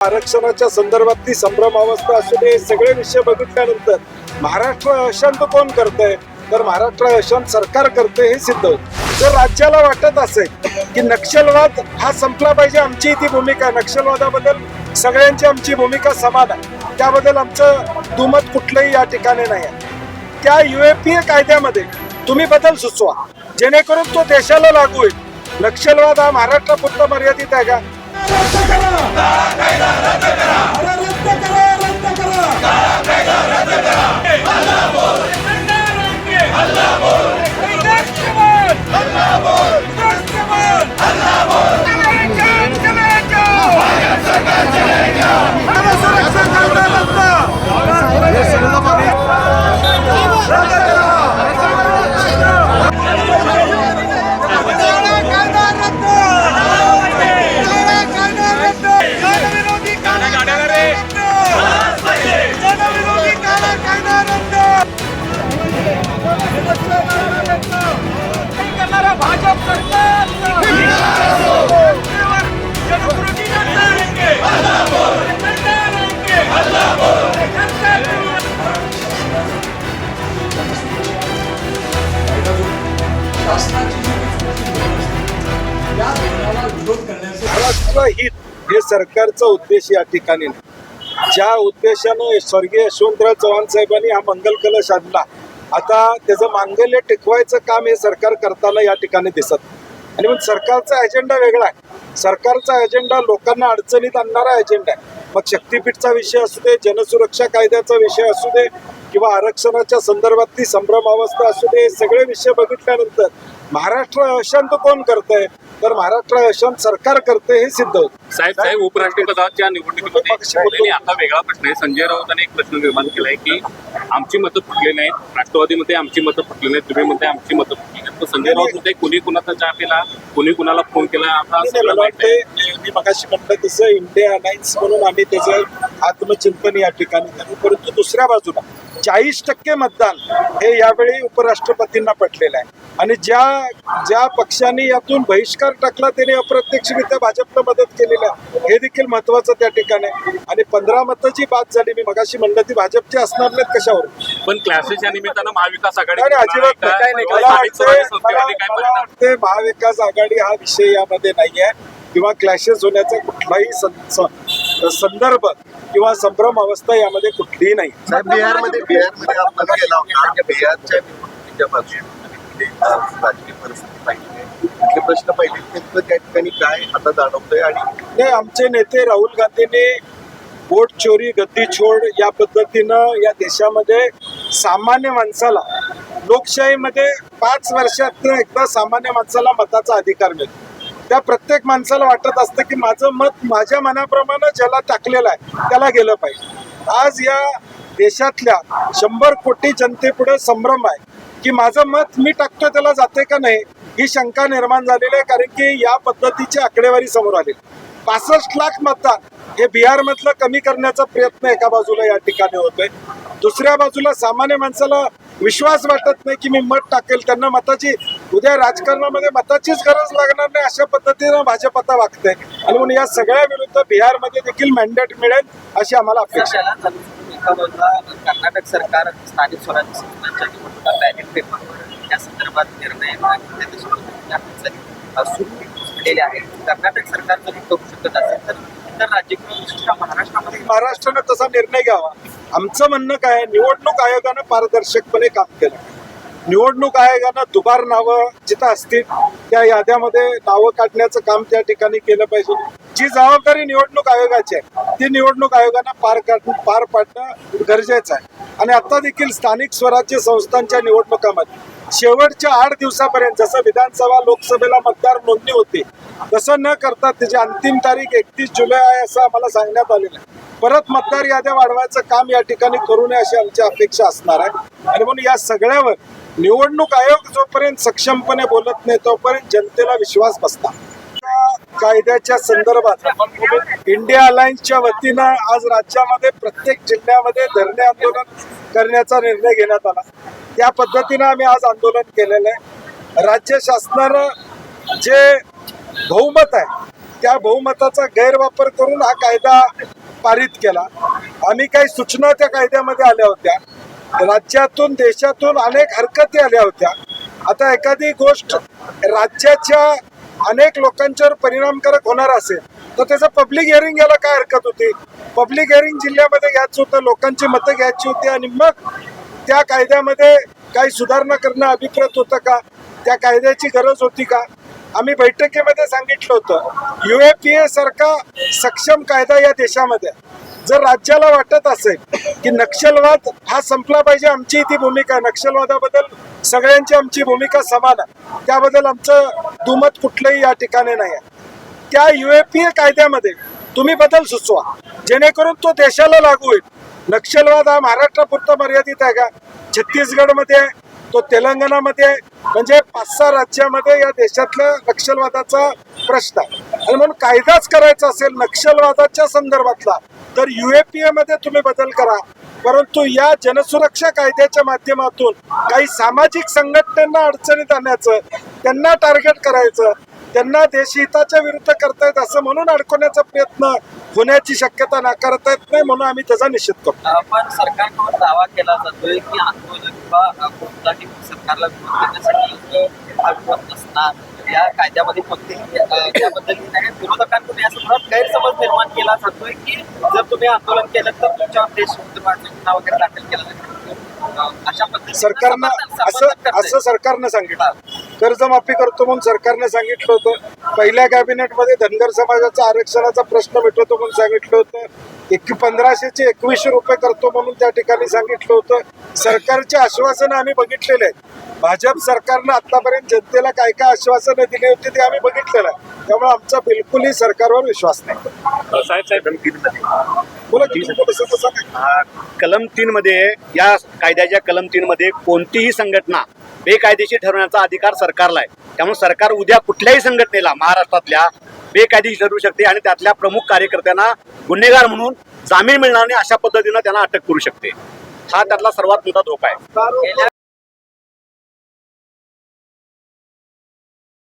आरक्षणाच्या संदर्भातली संभ्रम अवस्था असू दे हे सगळे विषय बघितल्यानंतर महाराष्ट्र अशांत कोण करतंय? तर महाराष्ट्र अशांत सरकार करते हे सिद्ध होत. जर राज्याला वाटत असेल की नक्षलवाद हा संपला पाहिजे आमची ती भूमिका आहे नक्षलवादाबद्दल सगळ्यांची आमची भूमिका समान आहे. त्याबद्दल आमचं दुमत कुठलंही या ठिकाणी नाही आहे. त्या युएपीए कायद्यामध्ये तुम्ही बदल सुचवा. जेणेकरून तो देशाला लागू होईल. नक्षलवाद हा महाराष्ट्रापुरता मर्यादित आहे का? भाजप हित. हे सरकारचा उद्देश या ठिकाणी ज्या उद्देशानं स्वर्गीय यशवंतराव चव्हाण साहेबांनी हा मंगल कलश आणला आता त्याचं मांगल्य टिकवायचं काम हे सरकार करताना या ठिकाणी दिसत आणि मग सरकारचा अजेंडा वेगळा आहे. सरकारचा अजेंडा लोकांना अडचणीत आणणारा अजेंडा आहे. मग शक्तीपीठचा विषय असू दे जनसुरक्षा कायद्याचा विषय असू दे किंवा आरक्षणाच्या संदर्भातली संभ्रमावस्था असू दे हे सगळे विषय बघितल्यानंतर महाराष्ट्र अशांत कोण करतंय? तर महाराष्ट्र अशांत सरकार करते हे सिद्ध होत. साहेब साहेब उपराष्ट्रपदाच्या निवडणुकीमध्ये बोललेले आता वेगळा प्रश्न आहे. संजय राऊतांनी एक प्रश्न निर्माण केलाय की आमची मतं फुटली नाहीत. राष्ट्रवादीमध्ये आमची मतं फुटली नाहीत. तुम्ही म्हणते आमची मतं फुटली नाहीत. तर संजय राऊत म्हणते कुणी कुणाचा चहा पिला? कुणी कुणाला फोन केला? आता मला वाटते मी मगाशी म्हटलं तसं इंडिया अलायन्स म्हणून आम्ही त्याचं आत्मचिंतन या ठिकाणी करू. परंतु दुसऱ्या बाजूला चाळीस टक्के मतदान हे यावेळी उपराष्ट्रपतींना पटलेलं आहे. आणि ज्या ज्या पक्षांनी यातून बहिष्कार टाकला त्याने अप्रत्यक्षरित्या भाजपला मदत केलेली आहे. हे देखील महत्वाचं त्या ठिकाणी आणि पंधरा मतं जी बाद झाली मी मगाशी म्हणलं ती भाजपची असणार नाहीत कशावर? पण क्लासेस या निमित्तानं महाविकास आघाडी अजिबात नाही. काय नाही मला वाटते- महाविकास आघाडी हा विषय यामध्ये नाही आहे किंवा क्लॅशेस होण्याचा कुठलाही संदर्भ किंवा संभ्रम अवस्था यामध्ये कुठलीही नाही. साहेब बिहारमध्ये बिहारमध्ये आपण गेला होता. की बिहारच्या निवडणुकीच्या बाजूने राजकीय परिस्थिती पाहिजे तिथले प्रश्न पाहिले नेमकं त्या ठिकाणी काय आता जाणवतंय आणि नाही आमचे नेते राहुल गांधींनी वोट चोरी गद्दी छोड या पद्धतीनं या देशामध्ये सामान्य माणसाला लोकशाहीमध्ये पाच वर्षात एकदा सामान्य माणसाला मताचा अधिकार मिळतो. त्या प्रत्येक माणसाला वाटत असतं की माझं मत माझ्या मनाप्रमाणे ज्याला टाकलेलं आहे त्याला गेलं पाहिजे. आज या देशातल्या शंभर कोटी जनतेपुढे संभ्रम आहे की माझं मत मी टाकतो त्याला जाते का नाही ही शंका निर्माण झालेली आहे कारण की या पद्धतीची आकडेवारी समोर आली पासष्ट लाख मतदान हे बिहार मधलं कमी करण्याचा प्रयत्न एका बाजूला या ठिकाणी होतोय. दुसऱ्या बाजूला सामान्य माणसाला विश्वास वाटत नाही की मी मत टाकेल त्यांना मताची उद्या राजकारणामध्ये मताचीच गरज लागणार नाही अशा पद्धतीनं भाजप आता वागते आणि म्हणून या सगळ्या विरुद्ध बिहारमध्ये देखील मॅन्डेट मिळेल अशी आम्हाला अपेक्षा कर्नाटक सरकार स्थानिक स्वराज्य संस्थांच्या निवडणुका बॅलेट पेपरवर त्या संदर्भात निर्णय झालेले आहेत कर्नाटक सरकार जर करू शकत असेल तर इतर राज्य किंवा विशिष्ट महाराष्ट्रामध्ये महाराष्ट्रानं तसा निर्णय घ्यावा. आमचं म्हणणं काय निवडणूक आयोगानं पारदर्शकपणे काम केलं. निवडणूक आयोगानं दुबार नावं जिथं असतील त्या याद्यामध्ये नावं काढण्याचं काम त्या ठिकाणी केलं पाहिजे. जी जबाबदारी निवडणूक आयोगाची आहे ती निवडणूक आयोगानं पार काढ पार पाडणं गरजेचं आहे. आणि आता देखील स्थानिक स्वराज्य संस्थांच्या निवडणुकामध्ये शेवटच्या आठ दिवसापर्यंत जसं विधानसभा लोकसभेला मतदार नोंदणी होती तसं न करता त्याची अंतिम तारीख एकतीस जुलै आहे असं आम्हाला सांगण्यात आलेलं आहे. परत मतदार याद्या वाढवायचं काम या ठिकाणी करू नये अशी आमची अपेक्षा असणार आहे. आणि म्हणून या सगळ्यावर निवडणूक आयोग जोपर्यंत सक्षमपणे बोलत नाही तोपर्यंत जनतेला विश्वास बसता. कायद्याच्या संदर्भात इंडिया अलायन्सच्या वतीनं आज राज्यामध्ये प्रत्येक जिल्ह्यामध्ये धरणे आंदोलन करण्याचा निर्णय घेण्यात आला. त्या पद्धतीनं आम्ही आज आंदोलन केलेलं आहे. राज्य शासनानं जे बहुमत आहे त्या बहुमताचा गैरवापर करून हा कायदा पारित केला. आम्ही काही सूचना त्या कायद्यामध्ये आल्या होत्या. राज्यातून देशातून अनेक हरकती आल्या होत्या. आता एखादी गोष्ट राज्याच्या अनेक लोकांच्यावर परिणामकारक होणार असेल तर त्याचं पब्लिक हिअरिंग याला काय हरकत होती? पब्लिक हिअरिंग जिल्ह्यामध्ये घ्यायचं होतं लोकांची मतं घ्यायची होती आणि मग त्या कायद्यामध्ये काही सुधारणा करणं अभिप्रेत होतं का? त्या कायद्याची गरज होती का? आम्ही बैठकीमध्ये सांगितलं होतं यू ए पी ए सारखा सक्षम कायदा या देशामध्ये जर राज्याला वाटत असेल की नक्षलवाद हा संपला पाहिजे आमची ती भूमिका आहे. नक्षलवादाबद्दल सगळ्यांची आमची भूमिका समान आहे. त्याबद्दल आमचं दुमत कुठलंही या ठिकाणी नाही आहे. त्या युएपीए कायद्यामध्ये तुम्ही बदल सुचवा. जेणेकरून तो देशाला लागू होईल. नक्षलवाद हा महाराष्ट्रापुरता मर्यादित आहे का? छत्तीसगडमध्ये आहे, तो तेलंगणामध्ये आहे. म्हणजे पाच सहा राज्यामध्ये या देशातला नक्षलवादाचा प्रश्न आहे. आणि म्हणून कायदाच करायचा असेल नक्षलवादाच्या संदर्भातला तर युएपीए मध्ये तुम्ही बदल करा. परंतु या जनसुरक्षा कायद्याच्या माध्यमातून काही सामाजिक संघटनांना अडचणीत आणण्याचं त्यांना टार्गेट करायचं त्यांना देशहिताच्या विरुद्ध करतायत असं म्हणून अडकवण्याचा प्रयत्न होण्याची शक्यता नाकारता येत नाही म्हणून आम्ही त्याचा निषेध करतो. पण सरकारकडून दावा केला जातोय की आंदोलन किंवा कोणताही सरकारला विरोध करण्यासाठी विरोध नसणार. या कायद्यामध्ये कोणतेही अ, त्याबद्दल विरोधकांकडून असं म्हणत गैरसमज निर्माण केला जातोय की जर तुम्ही आंदोलन केलं तर तुमच्यावर गुन्हा वगैरे दाखल केला अशा पद्धतीने सरकारनं. असं सरकारनं सांगितलं. कर्जमाफी करतो म्हणून सरकारनं सांगितलं होतं. पहिल्या कॅबिनेटमध्ये धनगर समाजाचा आरक्षणाचा प्रश्न मिटवतो म्हणून सांगितलं होतं. एक पंधराशेचे एकवीसशे रुपये करतो म्हणून त्या ठिकाणी सांगितलं होतं. सरकारचे आश्वासनं आम्ही बघितलेले आहेत. भाजप सरकारनं आतापर्यंत जनतेला काय काय आश्वासनं दिली होती ते आम्ही बघितलेलं आहे. त्यामुळे आमचा बिलकुलही सरकारवर विश्वास नाही. साहेब साहेब बोला की कलम तीन मध्ये या कायद्याच्या कलम तीन मध्ये कोणतीही संघटना बेकायदेशीर ठरवण्याचा अधिकार सरकारला आहे. त्यामुळे सरकार उद्या कुठल्याही संघटनेला महाराष्ट्रातल्या बेकायदेशीर ठरवू शकते आणि त्यातल्या प्रमुख कार्यकर्त्यांना गुन्हेगार म्हणून जामीन मिळणार नाही अशा पद्धतीनं त्यांना अटक करू शकते. हा त्यातला सर्वात मोठा धोका आहे.